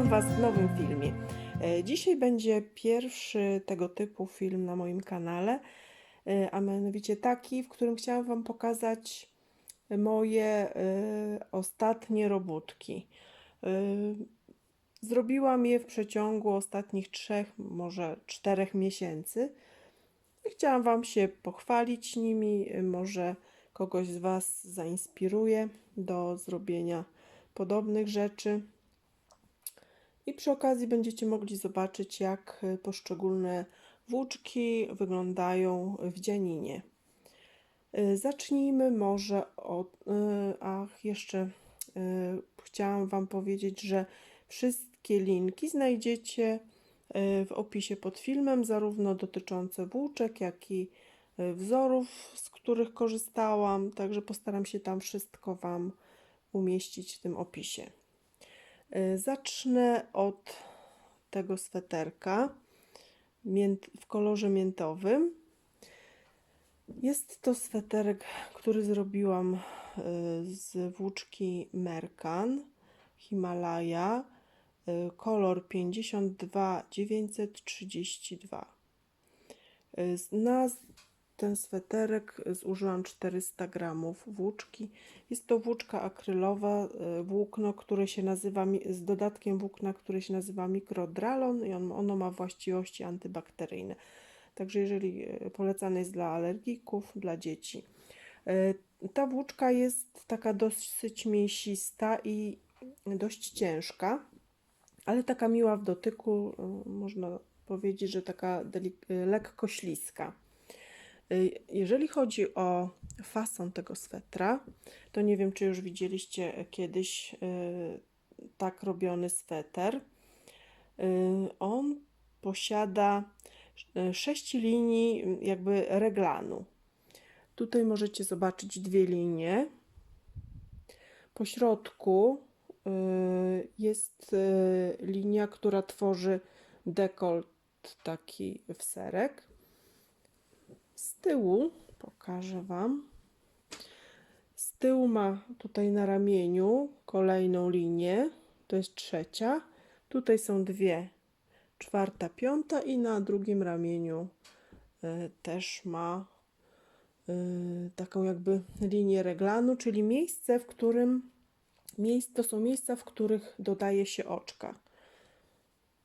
Witam Was w nowym filmie. E, Dzisiaj będzie pierwszy tego typu film na moim kanale, e, a mianowicie taki, w którym chciałam Wam pokazać moje e, ostatnie robótki. Zrobiłam je w przeciągu ostatnich trzech, może czterech miesięcy. Chciałam Wam się pochwalić nimi, może kogoś z Was zainspiruje do zrobienia podobnych rzeczy. I przy okazji będziecie mogli zobaczyć, jak y, poszczególne włóczki wyglądają w dzianinie. Y, Zacznijmy może od. y, Ach, jeszcze chciałam Wam powiedzieć, że wszystkie linki znajdziecie w opisie pod filmem, zarówno dotyczące włóczek, jak i wzorów, z których korzystałam. Także postaram się tam wszystko Wam umieścić w tym opisie. Y, Zacznę od tego sweterka w kolorze miętowym. Jest to sweterek, który zrobiłam y, z włóczki Merkan Himalaya, y, kolor 52932. Y, z- Na ten sweterek zużyłam 400 gramów włóczki. Jest to włóczka akrylowa, y, włókno, które się nazywa, z dodatkiem włókna, które się nazywa mikrodralon i on, ono ma właściwości antybakteryjne. Także jeżeli y, polecane jest dla alergików, dla dzieci. Y, Ta włóczka jest taka dosyć mięsista i dość ciężka, ale taka miła w dotyku, y, można powiedzieć, że taka y, lekko śliska. Y, Jeżeli chodzi o fason tego swetra, to nie wiem, czy już widzieliście kiedyś y, tak robiony sweter. Y, On posiada sześć linii jakby reglanu. Tutaj możecie zobaczyć dwie linie. Po środku jest linia, która tworzy dekolt taki w serek. Z tyłu pokażę Wam. Z tyłu ma tutaj na ramieniu kolejną linię, to jest trzecia. Tutaj są dwie, czwarta, piąta i na drugim ramieniu y, też ma y, taką jakby linię reglanu, czyli miejsce, w którym miejsc, to są miejsca, w których dodaje się oczka.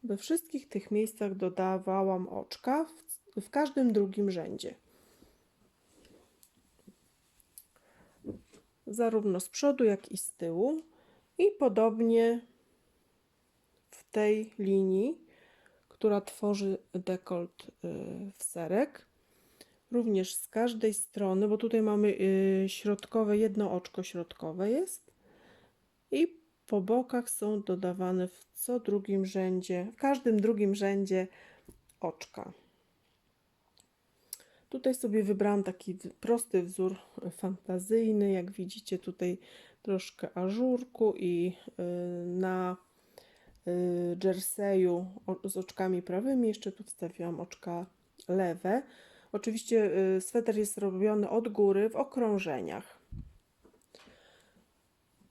We wszystkich tych miejscach dodawałam oczka, w, w każdym drugim rzędzie. Zarówno z przodu, jak i z tyłu. I podobnie w tej linii, która tworzy dekolt y, w serek. Również z każdej strony, bo tutaj mamy y, środkowe, jedno oczko środkowe jest. I po bokach są dodawane w co drugim rzędzie, w każdym drugim rzędzie oczka. Tutaj sobie wybrałam taki prosty wzór fantazyjny. Jak widzicie, tutaj troszkę ażurku i y, na y, jerseyu z oczkami prawymi. Jeszcze tu wstawiłam oczka lewe. Oczywiście y, sweter jest robiony od góry w okrążeniach.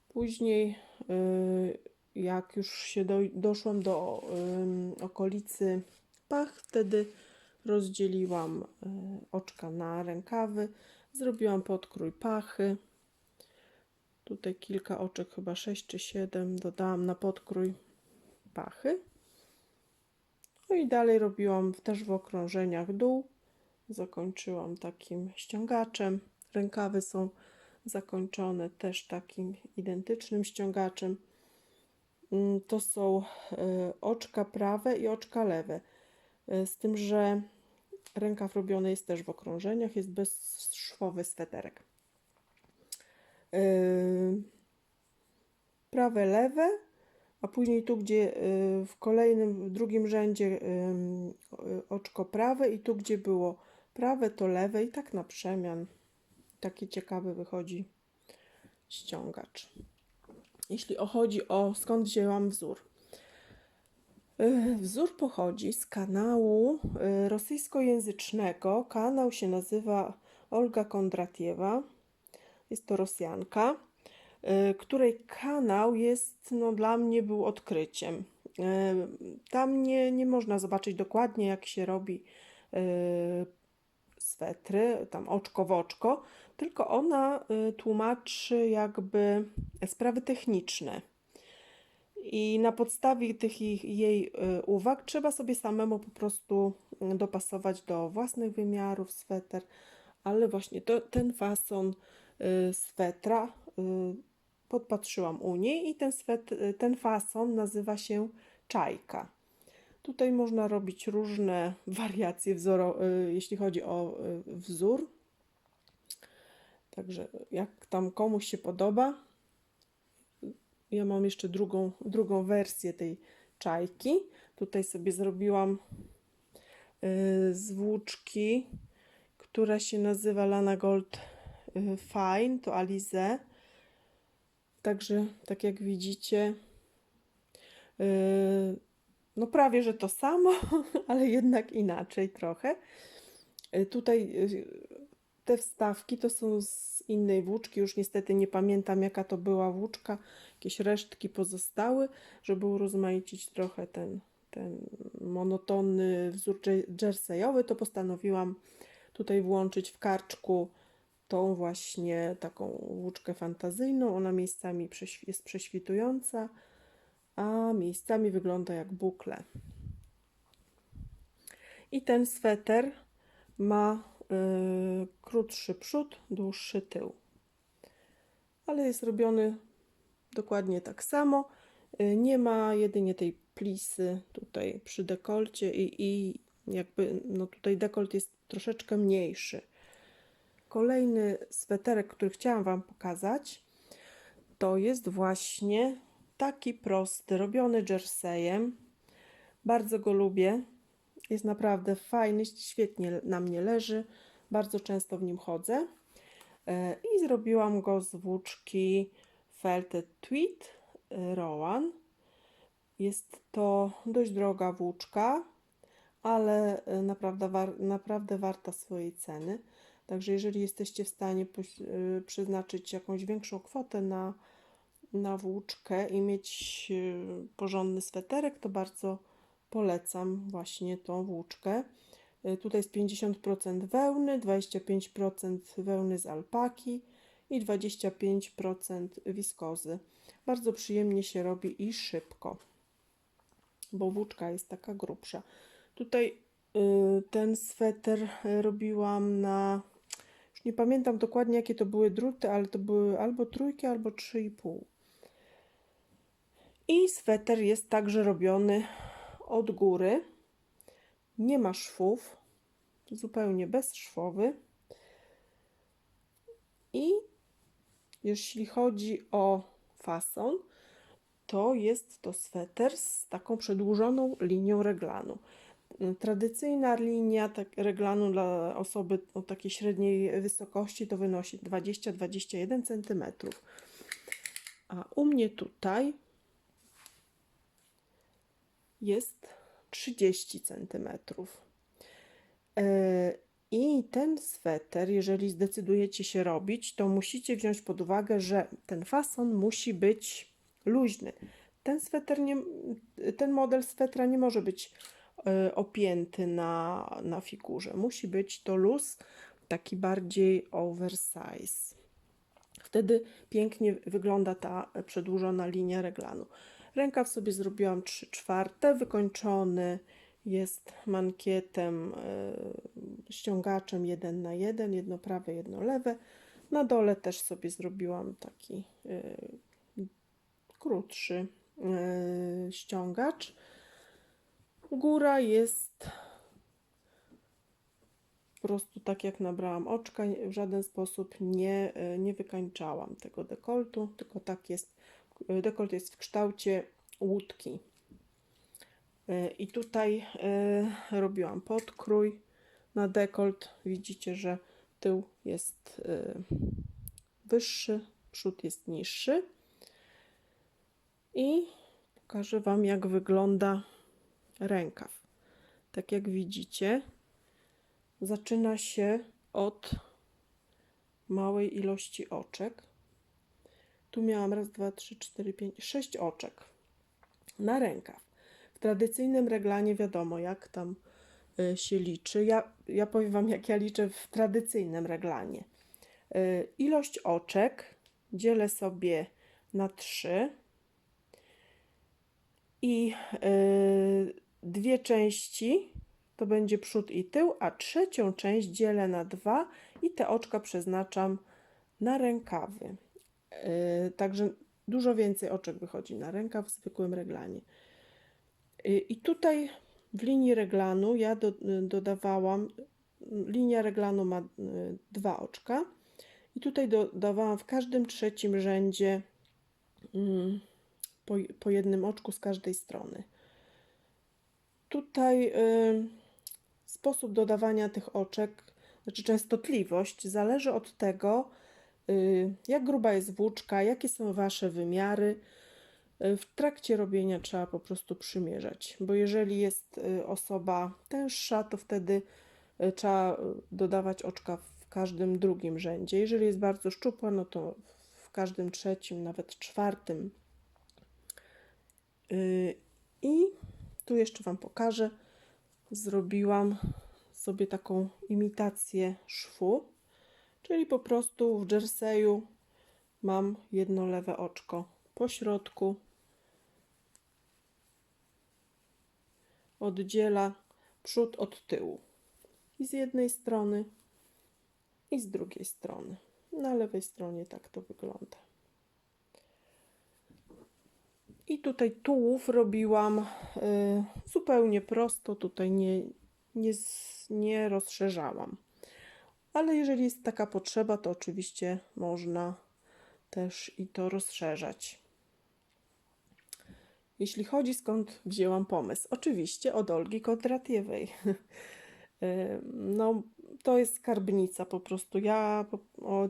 Później, jak już się do, doszłam do okolicy pach, wtedy rozdzieliłam y, oczka na rękawy, zrobiłam podkrój pachy. Tutaj kilka oczek, chyba 6 czy 7, dodałam na podkrój pachy. No i dalej robiłam też w okrążeniach dół. Zakończyłam takim ściągaczem. Rękawy są zakończone też takim identycznym ściągaczem. Mm, To są y, oczka prawe i oczka lewe. Y, Z tym, że rękaw robiony jest też w okrążeniach, jest bezszwowy sweterek. Yy, prawe, lewe, a później tu, gdzie yy, w kolejnym, w drugim rzędzie yy, oczko prawe i tu, gdzie było prawe, to lewe i tak na przemian. Taki ciekawy wychodzi ściągacz. Jeśli chodzi o skąd wzięłam wzór. Y, Wzór pochodzi z kanału y, rosyjskojęzycznego. Kanał się nazywa Olga Kondratiewa. Jest to Rosjanka, y, której kanał jest, no dla mnie był odkryciem. E, Tam nie, nie można zobaczyć dokładnie, jak się robi e, swetry, tam oczko w oczko, tylko ona e, tłumaczy jakby sprawy techniczne. I na podstawie tych ich, jej e, uwag trzeba sobie samemu po prostu mm, dopasować do własnych wymiarów sweter, ale właśnie to, ten fason y, swetra y, podpatrzyłam u niej i ten, swet, y, ten fason nazywa się czajka. Tutaj można robić różne wariacje wzoro, y, jeśli chodzi o y, wzór. Także jak tam komuś się podoba. Ja mam jeszcze drugą, drugą wersję tej czajki. Tutaj sobie zrobiłam y, z włóczki, która się nazywa Lana Gold y, Fine, to Alize. Także, tak jak widzicie, y, no prawie, że to samo, ale jednak inaczej trochę. Tutaj te wstawki to są z innej włóczki, już niestety nie pamiętam jaka to była włóczka, jakieś resztki pozostały, żeby urozmaicić trochę ten, ten monotonny wzór jerseyowy, to postanowiłam tutaj włączyć w karczku tą właśnie taką włóczkę fantazyjną. Ona miejscami jest prześwitująca, a miejscami wygląda jak bukle. I ten sweter ma y, krótszy przód, dłuższy tył. Ale jest robiony dokładnie tak samo. Y, nie ma jedynie tej plisy tutaj przy dekolcie i, i jakby no tutaj dekolt jest troszeczkę mniejszy. Kolejny sweterek, który chciałam Wam pokazać, to jest właśnie taki prosty, robiony jerseyem. Bardzo go lubię. Jest naprawdę fajny, świetnie na mnie leży. Bardzo często w nim chodzę. E, I zrobiłam go z włóczki Felted Tweed e, Rowan. Jest to dość droga włóczka, ale e, naprawdę, war, naprawdę warta swojej ceny. Także jeżeli jesteście w stanie przeznaczyć jakąś większą kwotę na, na włóczkę i mieć porządny sweterek, to bardzo polecam właśnie tą włóczkę. Y, Tutaj jest 50% wełny, 25% wełny z alpaki i 25% wiskozy. Bardzo przyjemnie się robi i szybko, bo włóczka jest taka grubsza. Tutaj y, ten sweter y, robiłam na już nie pamiętam dokładnie, jakie to były druty, ale to były albo trójki, albo trzy i pół. I sweter jest także robiony od góry. Nie ma szwów, zupełnie bezszwowy. I jeśli chodzi o fason, to jest to sweter z taką przedłużoną linią reglanu. Tradycyjna linia tak, reglanu dla osoby o takiej średniej wysokości to wynosi 20-21 cm. A u mnie tutaj jest 30 cm. I ten sweter, jeżeli zdecydujecie się robić, to musicie wziąć pod uwagę, że ten fason musi być luźny. Ten sweter nie, ten model swetra nie może być e, opięty na, na figurze. Musi być to luz, taki bardziej oversize. Wtedy pięknie wygląda ta przedłużona linia reglanu. Rękaw sobie zrobiłam 3 czwarte, wykończony jest mankietem, y, ściągaczem 1 na 1, jedno prawe, jedno lewe. Na dole też sobie zrobiłam taki y, krótszy y, ściągacz. Góra jest po prostu tak jak nabrałam oczka, w żaden sposób nie, nie wykańczałam tego dekoltu, tylko tak jest, dekolt jest w kształcie łódki. Y, I tutaj y, robiłam podkrój na dekolt. Widzicie, że tył jest y, wyższy, przód jest niższy. I pokażę Wam, jak wygląda rękaw. Tak jak widzicie, zaczyna się od małej ilości oczek. Tu miałam raz, dwa, trzy, cztery, pięć, sześć oczek na rękaw. W tradycyjnym reglanie wiadomo, jak tam y, się liczy. Ja, ja powiem Wam, jak ja liczę w tradycyjnym reglanie. Y, Ilość oczek dzielę sobie na 3 i y, dwie części to będzie przód i tył, a trzecią część dzielę na dwa i te oczka przeznaczam na rękawy. Yy, Także dużo więcej oczek wychodzi na rękaw w zwykłym reglanie. Yy, I tutaj w linii reglanu ja do, yy, dodawałam, linia reglanu ma dwa oczka i tutaj dodawałam w każdym trzecim rzędzie mm, po, po jednym oczku z każdej strony. Tutaj yy, sposób dodawania tych oczek, znaczy częstotliwość, zależy od tego, y, jak gruba jest włóczka, jakie są Wasze wymiary. Y, W trakcie robienia trzeba po prostu przymierzać, bo jeżeli jest y, osoba tęższa, to wtedy y, trzeba y, dodawać oczka w każdym drugim rzędzie. Jeżeli jest bardzo szczupła, no to w każdym trzecim, nawet czwartym. Y, I tu jeszcze Wam pokażę. Zrobiłam sobie taką imitację szwu, czyli po prostu w jerseyu mam jedno lewe oczko po środku. Oddziela przód od tyłu. I z jednej strony, i z drugiej strony. Na lewej stronie tak to wygląda. I tutaj tułów robiłam y, zupełnie prosto, tutaj nie, nie, nie rozszerzałam. Ale jeżeli jest taka potrzeba, to oczywiście można też i to rozszerzać. Jeśli chodzi skąd wzięłam pomysł, oczywiście od Olgi Kondratiewej. No, to jest skarbnica po prostu. Ja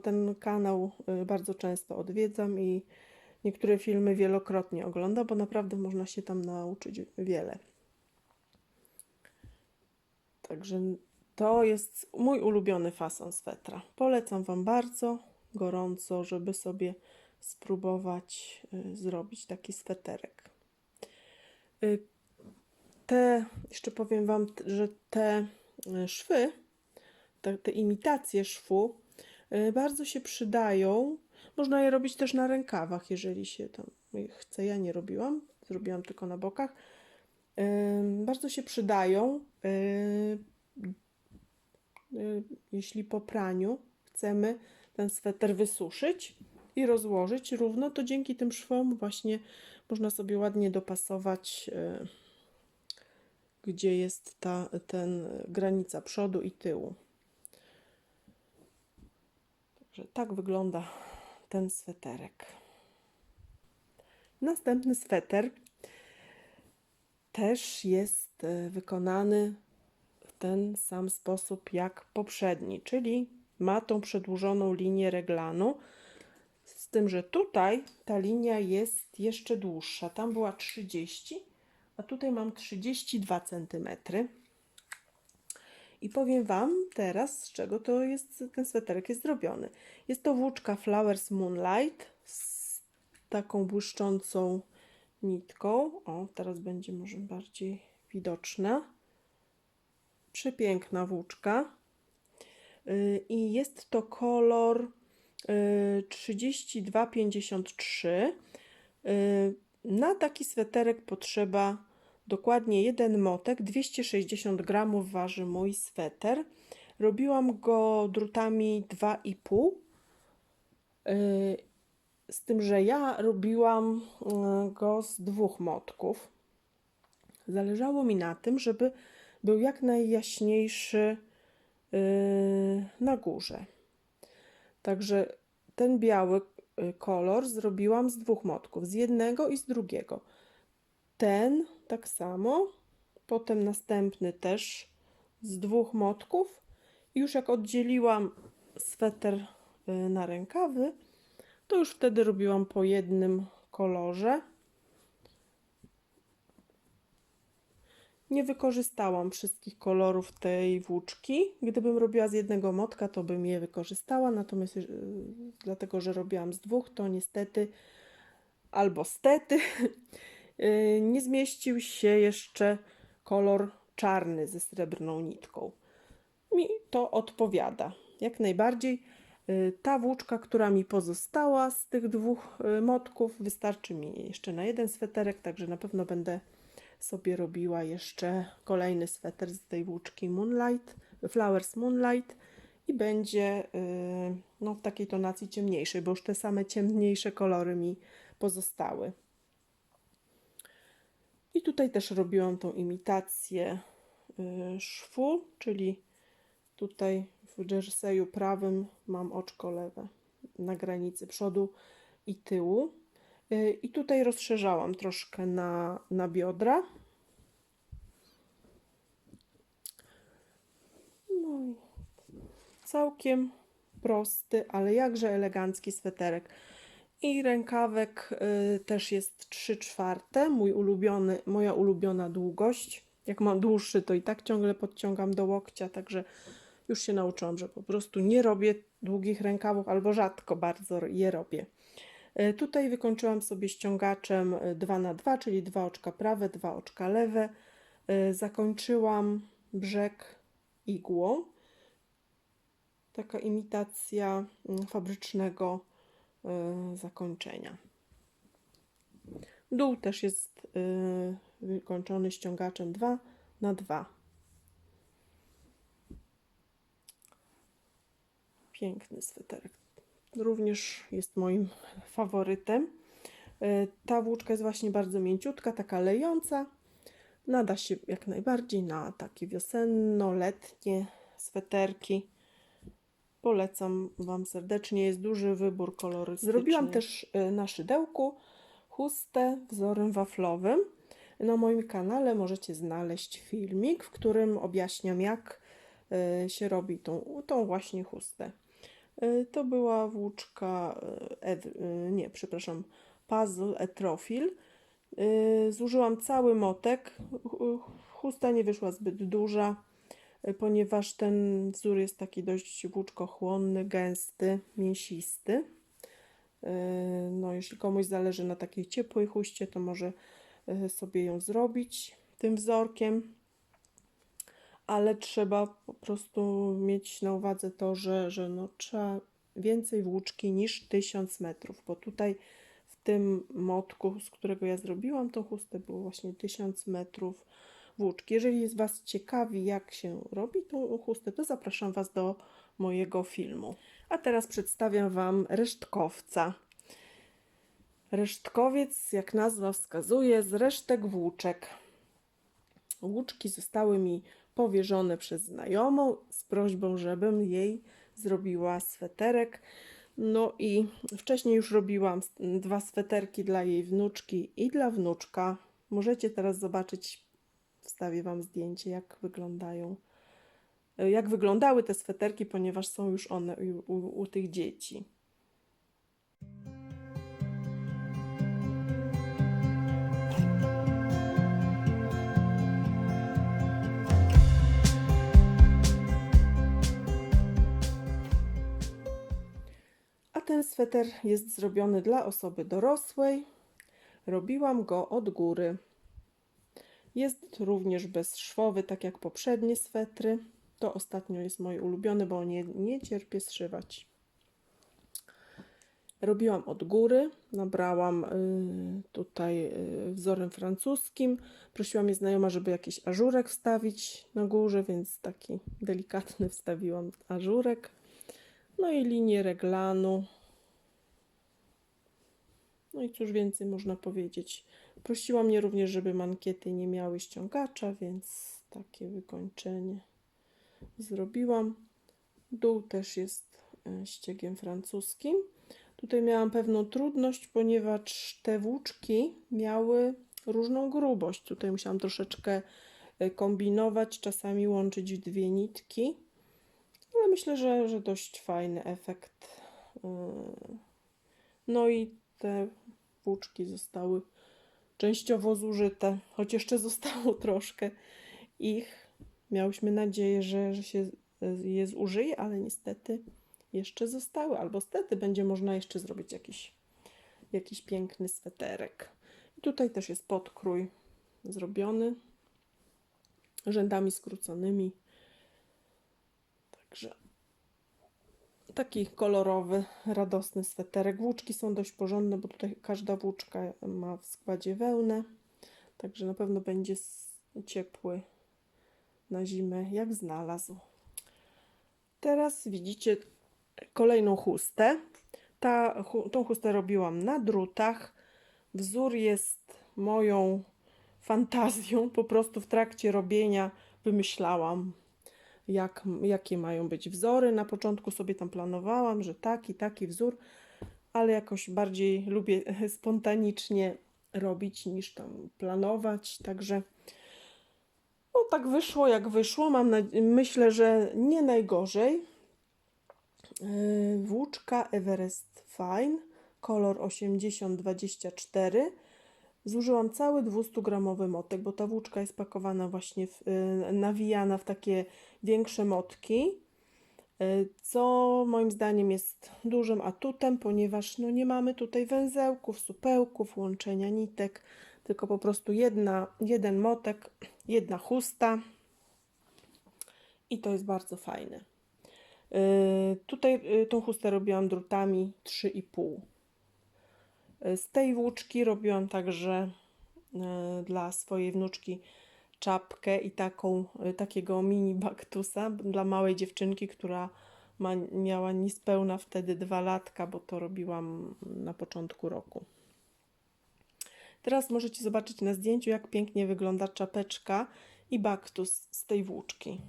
ten kanał y, bardzo często odwiedzam i niektóre filmy wielokrotnie oglądam, bo naprawdę można się tam nauczyć wiele. Także to jest mój ulubiony fason swetra. Polecam Wam bardzo gorąco, żeby sobie spróbować y, zrobić taki sweterek. Y, Te, jeszcze powiem Wam, że te y, szwy, te, te imitacje szwu bardzo się przydają. Można je robić też na rękawach, jeżeli się tam chce. Ja nie robiłam, zrobiłam tylko na bokach. Bardzo się przydają, jeśli po praniu chcemy ten sweter wysuszyć i rozłożyć równo, to dzięki tym szwom właśnie można sobie ładnie dopasować, y, gdzie jest ta ten, granica przodu i tyłu. Także tak wygląda ten sweterek. Następny sweter też jest wykonany ten sam sposób jak poprzedni, czyli ma tą przedłużoną linię reglanu, z tym, że tutaj ta linia jest jeszcze dłuższa. Tam była 30, a tutaj mam 32 cm. I powiem Wam teraz, z czego to jest, ten sweterek jest zrobiony. Jest to włóczka Flowers Moonlight z taką błyszczącą nitką. O, teraz będzie może bardziej widoczna. Przepiękna włóczka. Yy, I jest to kolor yy, 3253. Yy, Na taki sweterek potrzeba dokładnie jeden motek. 260 gramów waży mój sweter. Robiłam go drutami 2,5. Yy, z tym, że ja robiłam y, go z dwóch motków. Zależało mi na tym, żeby był jak najjaśniejszy y, na górze. Także ten biały y, kolor zrobiłam z dwóch motków, z jednego i z drugiego. Ten tak samo, potem następny też z dwóch motków. Już jak oddzieliłam sweter y, na rękawy, to już wtedy robiłam po jednym kolorze. Nie wykorzystałam wszystkich kolorów tej włóczki. Gdybym robiła z jednego motka, to bym je wykorzystała, natomiast yy, dlatego, że robiłam z dwóch, to niestety albo stety y, nie zmieścił się jeszcze kolor czarny ze srebrną nitką. Mi to odpowiada. Jak najbardziej. Y, Ta włóczka, która mi pozostała z tych dwóch y, motków, wystarczy mi jeszcze na jeden sweterek, także na pewno będę sobie robiła jeszcze kolejny sweter z tej włóczki Moonlight, Flowers Moonlight i będzie y, no, w takiej tonacji ciemniejszej, bo już te same ciemniejsze kolory mi pozostały. I tutaj też robiłam tą imitację y, szwu, czyli tutaj w jerseyu prawym mam oczko lewe na granicy przodu i tyłu. Y, I tutaj rozszerzałam troszkę na, na biodra. No i całkiem prosty, ale jakże elegancki sweterek. I rękawek y, też jest 3 czwarte, mój ulubiony, moja ulubiona długość. Jak mam dłuższy, to i tak ciągle podciągam do łokcia, także już się nauczyłam, że po prostu nie robię długich rękawów, albo rzadko bardzo je robię. Y, Tutaj wykończyłam sobie ściągaczem 2 na 2 czyli dwa oczka prawe, dwa oczka lewe. Y, Zakończyłam brzeg igłą. Taka imitacja mm, fabrycznego zakończenia. Dół też jest wykończony ściągaczem 2 na 2 Piękny sweterek. Również jest moim faworytem. Y, Ta włóczka jest właśnie bardzo mięciutka, taka lejąca. Nada się jak najbardziej na takie wiosenno-letnie sweterki. Polecam Wam serdecznie. Jest duży wybór kolorystyczny. Zrobiłam też y, na szydełku chustę wzorem waflowym. Na moim kanale możecie znaleźć filmik, w którym objaśniam, jak y, się robi tą, tą właśnie chustę. Y, To była włóczka, Ew, y, nie, przepraszam, puzzle Etrofil. Zużyłam cały motek. Ch- Chusta nie wyszła zbyt duża, ponieważ ten wzór jest taki dość włóczkochłonny, gęsty, mięsisty. No, jeśli komuś zależy na takiej ciepłej chuście, to może sobie ją zrobić tym wzorkiem. Ale trzeba po prostu mieć na uwadze to, że, że no, trzeba więcej włóczki niż 1000 metrów, bo tutaj w tym motku, z którego ja zrobiłam tą chustę, było właśnie 1000 metrów włóczki. Jeżeli jest Was ciekawi, jak się robi tą chustę, to zapraszam Was do mojego filmu. A teraz przedstawiam Wam resztkowca. Resztkowiec, jak nazwa wskazuje, z resztek włóczek. Włóczki zostały mi powierzone przez znajomą z prośbą, żebym jej zrobiła sweterek. No i wcześniej już robiłam dwa sweterki dla jej wnuczki i dla wnuczka. Możecie teraz zobaczyć, wstawię Wam zdjęcie, jak wyglądają, jak wyglądały te sweterki, ponieważ są już one u, u, u tych dzieci. Ten sweter jest zrobiony dla osoby dorosłej. Robiłam go od góry. Jest również bezszwowy, tak jak poprzednie swetry. To ostatnio jest mój ulubiony, bo nie, nie cierpię zszywać. Robiłam od góry, nabrałam y, tutaj y, wzorem francuskim. Prosiła mnie znajoma, żeby jakiś ażurek wstawić na górze, więc taki delikatny wstawiłam ażurek. No i linię reglanu. No i cóż więcej można powiedzieć. Prosiła mnie również, żeby mankiety nie miały ściągacza, więc takie wykończenie zrobiłam. Dół też jest e, ściegiem francuskim. Tutaj miałam pewną trudność, ponieważ te włóczki miały różną grubość. Tutaj musiałam troszeczkę e, kombinować, czasami łączyć dwie nitki, ale myślę, że, że dość fajny efekt. Yy. No i te włóczki zostały częściowo zużyte, choć jeszcze zostało troszkę ich. Miałyśmy nadzieję, że, że się je zużyje, ale niestety jeszcze zostały, albo stety będzie można jeszcze zrobić jakiś, jakiś piękny sweterek. I tutaj też jest podkrój zrobiony rzędami skróconymi. Także taki kolorowy, radosny sweterek. Włóczki są dość porządne, bo tutaj każda włóczka ma w składzie wełnę. Także na pewno będzie ciepły na zimę, jak znalazł. Teraz widzicie kolejną chustę. Ta, tą chustę robiłam na drutach. Wzór jest moją fantazją. Po prostu w trakcie robienia wymyślałam, jak, jakie mają być wzory. Na początku sobie tam planowałam, że taki, taki wzór, ale jakoś bardziej lubię spontanicznie robić niż tam planować. Także no tak wyszło jak wyszło. Mam nadzie- myślę, że nie najgorzej. Yy, Włóczka Everest Fine, kolor 8024. Zużyłam cały 200-gramowy motek, bo ta włóczka jest pakowana właśnie, w, yy, nawijana w takie większe motki, yy, co moim zdaniem jest dużym atutem, ponieważ no, nie mamy tutaj węzełków, supełków, łączenia nitek, tylko po prostu jedna, jeden motek, jedna chusta i to jest bardzo fajne. Yy, Tutaj tą chustę robiłam drutami 3,5. Z tej włóczki robiłam także yy, dla swojej wnuczki czapkę i taką, yy, takiego mini baktusa dla małej dziewczynki, która ma, miała niespełna wtedy dwa latka, bo to robiłam na początku roku. Teraz możecie zobaczyć na zdjęciu, jak pięknie wygląda czapeczka i baktus z tej włóczki.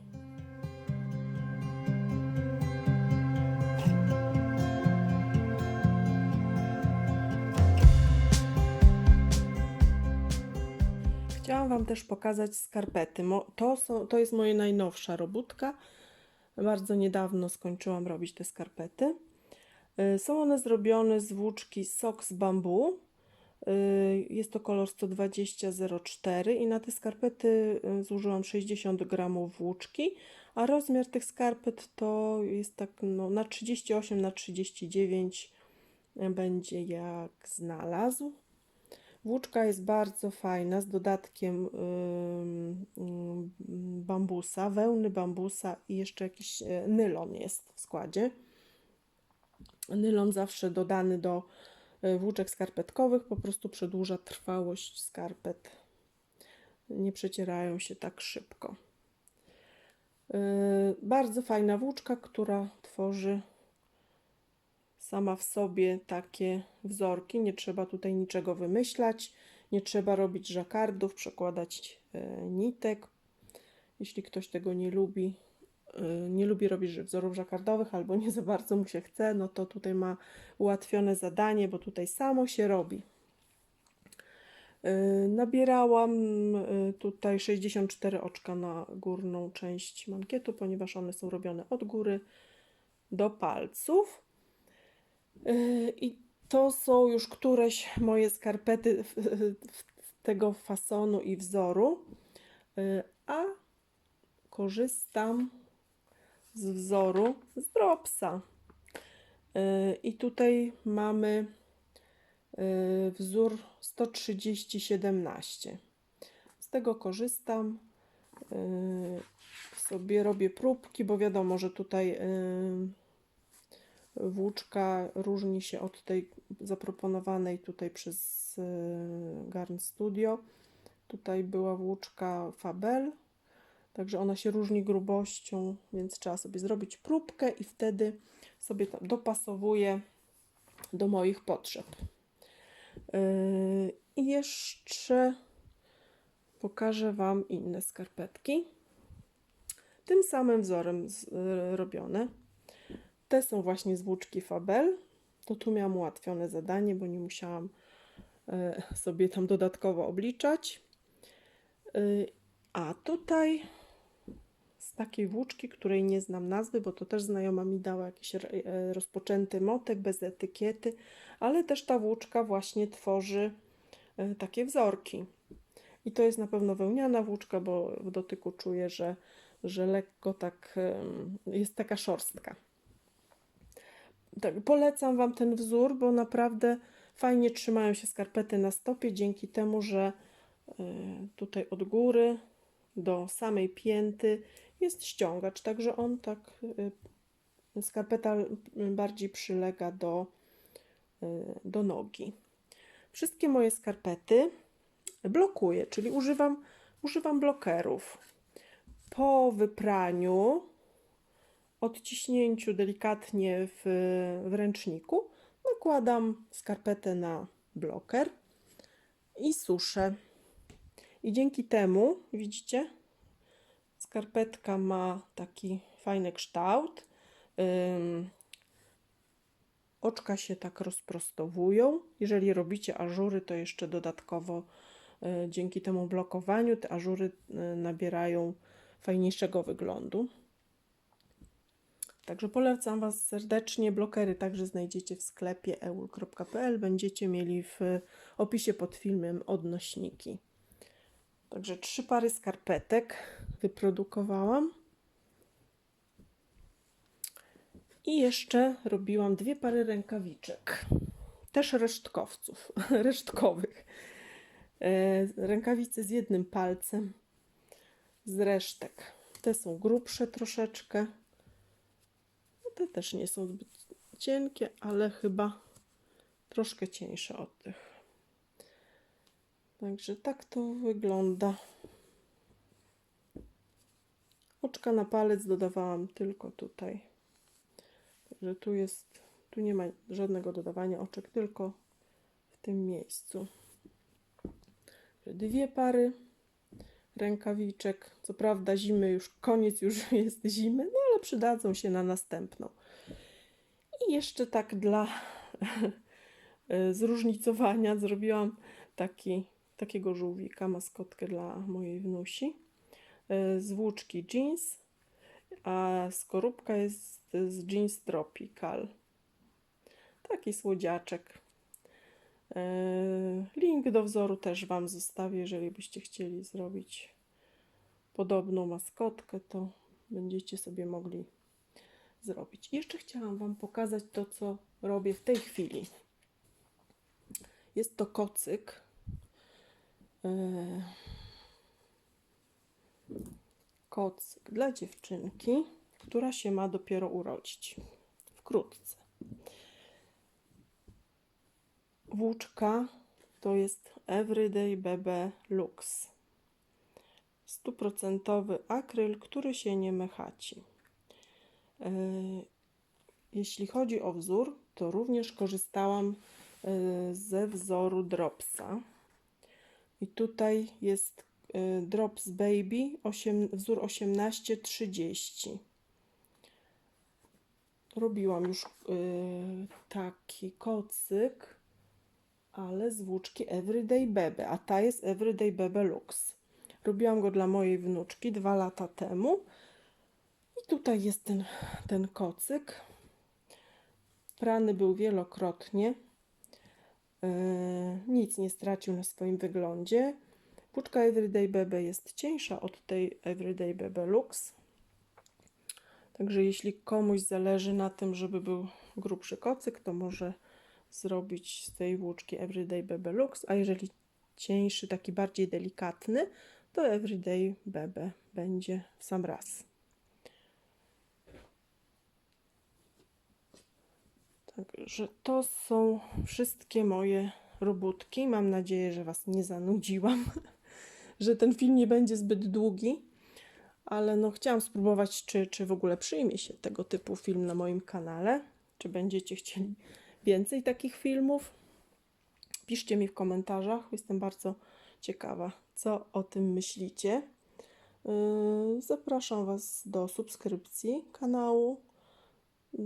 Chciałam Wam też pokazać skarpety. To, są, to jest moja najnowsza robótka. Bardzo niedawno skończyłam robić te skarpety. Y, Są one zrobione z włóczki sok z bambu. Y, Jest to kolor 120-04 i na te skarpety y, zużyłam 60 gramów włóczki, a rozmiar tych skarpet to jest tak no, na 38 na 39 będzie jak znalazł. Włóczka jest bardzo fajna, z dodatkiem bambusa, wełny bambusa i jeszcze jakiś e, nylon jest w składzie. Nylon zawsze dodany do e, włóczek skarpetkowych po prostu przedłuża trwałość skarpet. Nie przecierają się tak szybko. Yy, Bardzo fajna włóczka, która tworzy sama w sobie takie wzorki. Nie trzeba tutaj niczego wymyślać, nie trzeba robić żakardów, przekładać e, nitek. Jeśli ktoś tego nie lubi, e, nie lubi robić wzorów żakardowych albo nie za bardzo mu się chce, no to tutaj ma ułatwione zadanie, bo tutaj samo się robi. E, Nabierałam tutaj 64 oczka na górną część mankietu, ponieważ one są robione od góry do palców. Yy, I to są już któreś moje skarpety tego fasonu i wzoru, Yy, a korzystam z wzoru z Dropsa. Yy, I tutaj mamy wzór 130-17. Z tego korzystam. Sobie robię próbki, bo wiadomo, że tutaj włóczka różni się od tej zaproponowanej tutaj przez y, Garn Studio. Tutaj była włóczka Fabel, także ona się różni grubością, więc trzeba sobie zrobić próbkę i wtedy sobie tam dopasowuję do moich potrzeb. Yy, I jeszcze pokażę Wam inne skarpetki. Tym samym wzorem y, robione. Te są właśnie z włóczki Fabel. To tu miałam ułatwione zadanie, bo nie musiałam e, sobie tam dodatkowo obliczać. Y, A tutaj z takiej włóczki, której nie znam nazwy, bo to też znajoma mi dała jakiś e, rozpoczęty motek bez etykiety, ale też ta włóczka właśnie tworzy e, takie wzorki. I to jest na pewno wełniana włóczka, bo w dotyku czuję, że, że lekko tak jest taka szorstka. Tak, polecam Wam ten wzór, bo naprawdę Fajnie trzymają się skarpety na stopie dzięki temu, że y, tutaj od góry do samej pięty jest ściągacz, także on tak y, skarpeta bardziej przylega do, y, do nogi. Wszystkie moje skarpety blokuję, czyli używam, używam blokerów. Po wypraniu, odciśnięciu delikatnie w, w ręczniku, nakładam skarpetę na bloker i suszę. I dzięki temu, widzicie, skarpetka ma taki fajny kształt. Ym, oczka się tak rozprostowują. Jeżeli robicie ażury, to jeszcze dodatkowo y, dzięki temu blokowaniu te ażury y, nabierają fajniejszego wyglądu. Także polecam Was serdecznie. Blokery także znajdziecie w sklepie eul.pl. Będziecie mieli w opisie pod filmem odnośniki. Także trzy pary skarpetek wyprodukowałam. I jeszcze robiłam dwie pary rękawiczek. Też resztkowców, resztkowych. E, Rękawice z jednym palcem, z resztek. Te są grubsze troszeczkę. Te też nie są zbyt cienkie, ale chyba troszkę cieńsze od tych. Także tak to wygląda. Oczka na palec dodawałam tylko tutaj. Także tu jest, tu nie ma żadnego dodawania oczek, tylko w tym miejscu. Dwie pary rękawiczek. Co prawda zimy już, koniec już jest zimy, no ale przydadzą się na następną. I jeszcze tak dla zróżnicowania zrobiłam taki, takiego żółwika, maskotkę dla mojej wnusi. Z włóczki jeans, a skorupka jest z jeans tropical. Taki słodziaczek. E, Link do wzoru też Wam zostawię, jeżeli byście chcieli zrobić podobną maskotkę, to będziecie sobie mogli zrobić. I Jeszcze chciałam Wam pokazać to, co robię w tej chwili. Jest to kocyk. E, Kocyk dla dziewczynki, która się ma dopiero urodzić. Wkrótce. Włóczka to jest Everyday BB Lux. Stuprocentowy akryl, który się nie mechaci. E, Jeśli chodzi o wzór, to również korzystałam e, ze wzoru Dropsa. I tutaj jest e, Drops Baby, wzór 1830. Robiłam już taki kocyk ale z włóczki Everyday Bebe, a ta jest Everyday Bebe Lux. Robiłam go dla mojej wnuczki dwa lata temu. I tutaj jest ten, ten kocyk. Prany był wielokrotnie. Yy, nic nie stracił na swoim wyglądzie. Włóczka Everyday Bebe jest cieńsza od tej Everyday Bebe Lux. Także jeśli komuś zależy na tym, żeby był grubszy kocyk, to może zrobić z tej włóczki Everyday Bebe Lux, a jeżeli cieńszy, taki bardziej delikatny, to Everyday Bebe będzie w sam raz. Także to są wszystkie moje robótki. Mam nadzieję, że Was nie zanudziłam, że ten film nie będzie zbyt długi, ale no chciałam spróbować, czy, czy w ogóle przyjmie się tego typu film na moim kanale, czy będziecie chcieli więcej takich filmów. Piszcie mi w komentarzach, jestem bardzo ciekawa, co o tym myślicie. Yy, Zapraszam Was do subskrypcji kanału. Yy,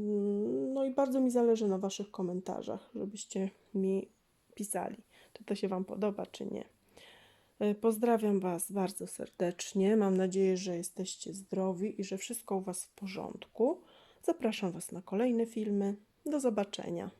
No i bardzo mi zależy na Waszych komentarzach, żebyście mi pisali, czy to się Wam podoba, czy nie. Yy, Pozdrawiam Was bardzo serdecznie. Mam nadzieję, że jesteście zdrowi i że wszystko u Was w porządku. Zapraszam Was na kolejne filmy. Do zobaczenia.